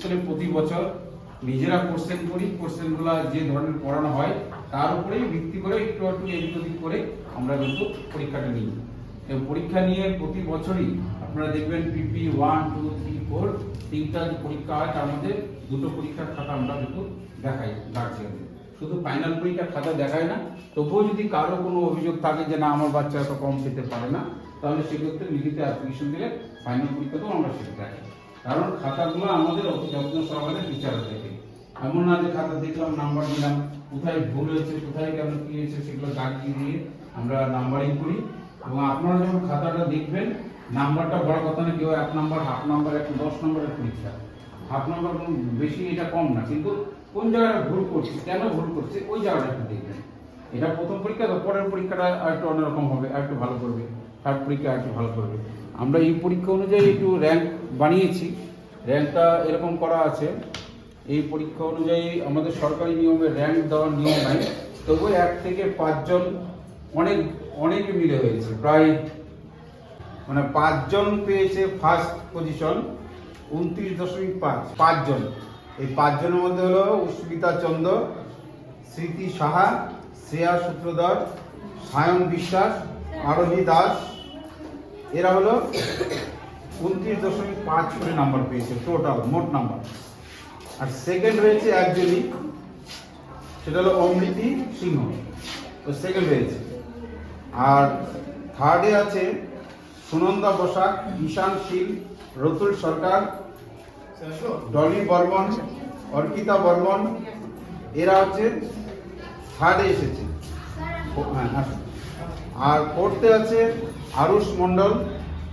স্কুলে প্রতি বছর নিজেরা কোশ্চেন করি, কোশ্চেনগুলো যে ধরনের পড়ানো হয়, তার উপরেই ভিত্তি করে একটু একটু এদিক ওদিক করে আমরা কিন্তু পরীক্ষাটা নিই। এবং পরীক্ষা নিয়ে প্রতি বছরই আপনারা দেখবেন PP one two three four তিনটা যে পরীক্ষা হয়, তার মধ্যে দুটো পরীক্ষার খাতা আমরা কিন্তু দেখাই গার্জিয়ানদের শুধু ফাইনাল পরীক্ষার খাতা দেখায় না, তবুও যদি কারও কোনো অভিযোগ থাকে যে না, আমার বাচ্চা এত কম পেতে পারে না, তাহলে সেক্ষেত্রে লিখিত অ্যাপ্লিকেশন দিলে ফাইনাল পরীক্ষাতেও আমরা সেটা দেখাই। কারণ খাতাগুলো আমাদের অতি যত্ন সহকারে বিচার দেখে এমন না যে খাতা দেখলাম নাম্বার দিলাম কোথায় ভুল হয়েছে, কোথায় কেন কি হয়েছে সেগুলো দাগ দিয়ে দিয়ে আমরা নাম্বারিং করি। এবং আপনারা যখন খাতাটা দেখবেন নাম্বারটা বড় কথা না, কেউ এক নাম্বার হাফ নাম্বার একটু দশ নম্বরের পরীক্ষা হাফ নাম্বার কোনো বেশি এটা কম না, কিন্তু কোন জায়গাটা ভুল করছে, কেন ভুল করছে, ওই জায়গাটা একটু দেখবেন। এটা প্রথম পরীক্ষা, তো পরের পরীক্ষাটা আর একটু অন্যরকম হবে আর একটু ভালো করবে। থার্ড পরীক্ষা আর একটু ভালো করবে। আমরা এই পরীক্ষা অনুযায়ী একটু র্যাঙ্ক বানিয়েছি। র্যাঙ্কটা এরকম করা আছে। এই পরীক্ষা অনুযায়ী আমাদের সরকারি নিয়মে র্যাঙ্ক দেওয়ার নিয়ম নাই। তবু এক থেকে পাঁচজন অনেক অনেক মিলে হয়েছে। প্রায় মানে পাঁচজন পেয়েছে ফার্স্ট পজিশন উনত্রিশ দশমিক পাঁচ, পাঁচজন। এই পাঁচজনের মধ্যে হলো উস্মিতা চন্দ্র, স্মৃতি সাহা, শ্রেয়া সূত্রধর, সায়ন বিশ্বাস, আরোহী দাস এরা হলো উনত্রিশ দশমিক পাঁচ করে নাম্বার পেয়েছে টোটাল মোট নাম্বার। আর সেকেন্ড হয়েছে একজনই সেটা হলো অমৃতি সিংহ। তো সেকেন্ড হয়েছে আর থার্ডে আছে সুনন্দা বসাক ঈশান শীল রতুল সরকার ডলি বর্মন অর্পিতা বর্মন এরা হচ্ছে থার্ডে এসেছে। হ্যাঁ, আসুন। আর ফোর্থে আছে আরুষ মণ্ডল,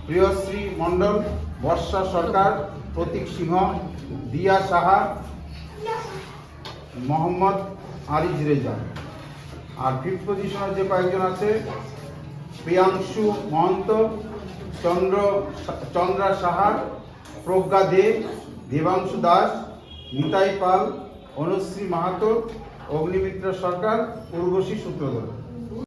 প্রিয়শ্রী মণ্ডল, বর্ষা সরকার, প্রতীক সিংহ, দিয়া সাহা, মোহাম্মদ আরিজ রেজা। আর ফিফথ পজিশনে যে কয়েকজন আছে, প্রিয়াংশু মহন্ত, চন্দ্র চন্দ্রা সাহা, প্রজ্ঞা দে, দেবাংশু দাস, নিতাই পাল, অনুশ্রী মাহাতো, অগ্নিমিত্র সরকার, উর্বশী সূত্রধর।